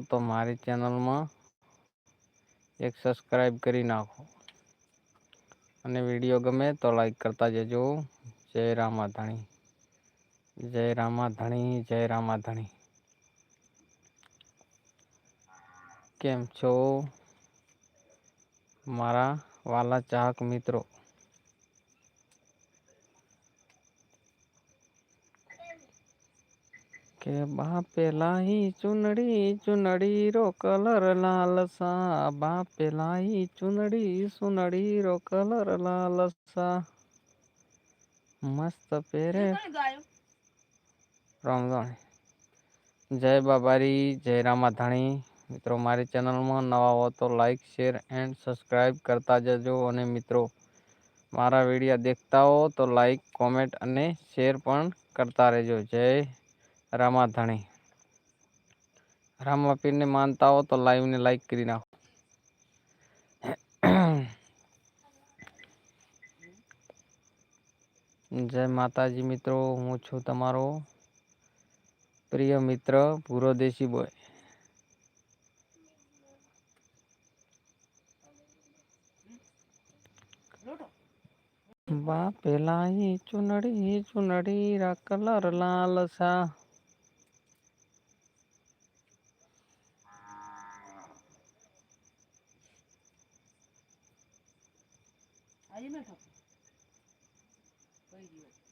તો મારી ચેનલમાં એક સબસ્ક્રાઈબ કરી નાખો. અને વીડિયો ગમે તો લાઈક કરતા જજો. જય રામાધાણી. જય રામાધણી જય રામાધણી. કેમ છો? મારા વાલા ચાહક મિત્રો. કે બાપે લાહી ચુનડી ચુનડી રો કલર લાલ સા બાપે લાહી ચુનડી સુનડી રો કલર લાલ સા મસ્ત પહેરે રામ રામ જય બાબારી જય રામાધાણી મિત્રો મારી ચેનલમાં નવા હો તો લાઈક શેર એન્ડ સબસ્ક્રાઈબ કરતા જજો અને મિત્રો મારા વીડિયો દેખતા હો તો લાઈક કોમેન્ટ અને શેર પણ કરતા રહેજો જય રામાધાણી. રામા પીરને માનતા હો તો લાઈવને લાઈક કરી નાખો. જય માતાજી મિત્રો, હું છું તમારો પ્રિય મિત્ર પૂરો દેશી બોય બા પેલા ચુનડી ચુનડી, રા કલર લાલ સા. આજે ઠોક કઈ ગયો